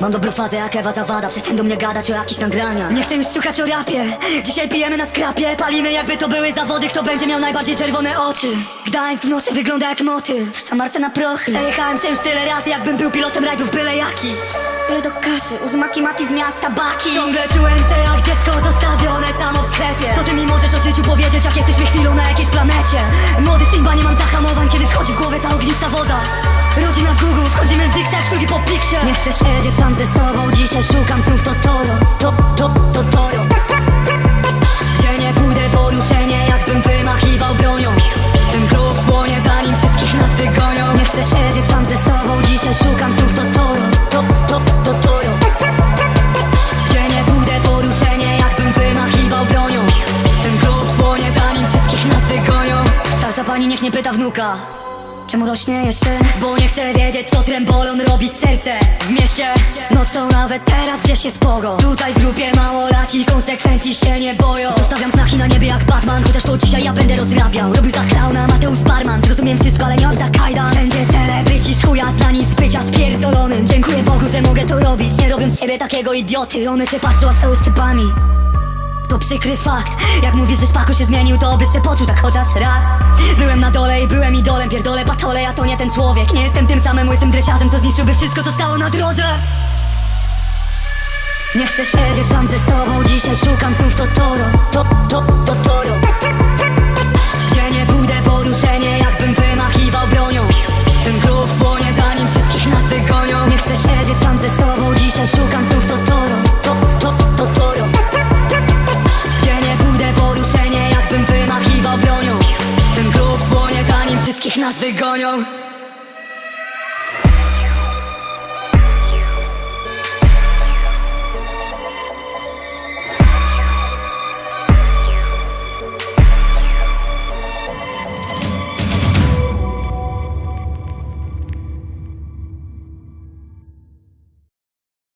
Mam dobrą fazę jak Ewa Zawada. Przestań do mnie gadać o jakichś nagraniach. Nie chcę już słuchać o rapie. Dzisiaj pijemy na skrapie. Palimy jakby to były zawody. Kto będzie miał najbardziej czerwone oczy? Gdańsk w nocy wygląda jak motyl W Samarce na prochy Przejechałem się już tyle razy Jakbym był pilotem rajdów byle jaki. Byle do kasy Uzmaki mati z miasta Baki. Ciągle czułem się jak dziecko zostawione samo w sklepie. Co ty mi możesz o życiu powiedzieć Jak jesteśmy chwilą na jakiejś planecie? Młody Simba nie mam zahamowań Kiedy wchodzi w Nie chcę siedzieć sam ze sobą, dzisiaj szukam znów to toro To, to, to toro Gdzie nie pójdę poruszenie, jakbym wymachiwał bronią. Ten klub płonie zanim wszystkich nas wygonią. Nie chcę siedzieć sam ze sobą, dzisiaj szukam znów to toro To, to, to toro Gdzie nie pójdę poruszenie, jakbym wymachiwał bronią. Ten klub płonie zanim wszystkich nas wygonią. Starsza pani niech nie pyta wnuka Czemu rośnie jeszcze? Bo nie chcę wiedzieć co trembolon robi z serce W mieście nocą nawet teraz gdzieś jest sporo Tutaj w grupie małolaci konsekwencji się nie boją. Zostawiam znaki na niebie jak Batman Chociaż to dzisiaj ja będę rozrabiał. Robił za klauna Mateusz Barman Zrozumiem wszystko, ale nie za kajdan. Wszędzie celebryci z chuja znani z bycia spierdolonym. Dziękuję Bogu, że mogę to robić Nie robiąc z siebie takiego idioty. One się patrzą, a z typami to przykry fakt. Jak mówisz, że Szpaku się zmienił, to byś się poczuł tak chociaż raz. Byłem na dole i byłem idolem, pierdolę patole, ja to nie ten człowiek. Nie jestem tym samym łysym dresiarzem, co zniszczyłby wszystko, co stało na drodze. Nie chcę siedzieć sam ze sobą, dzisiaj szukam znów to toro To, to, wszystkich nas wygonią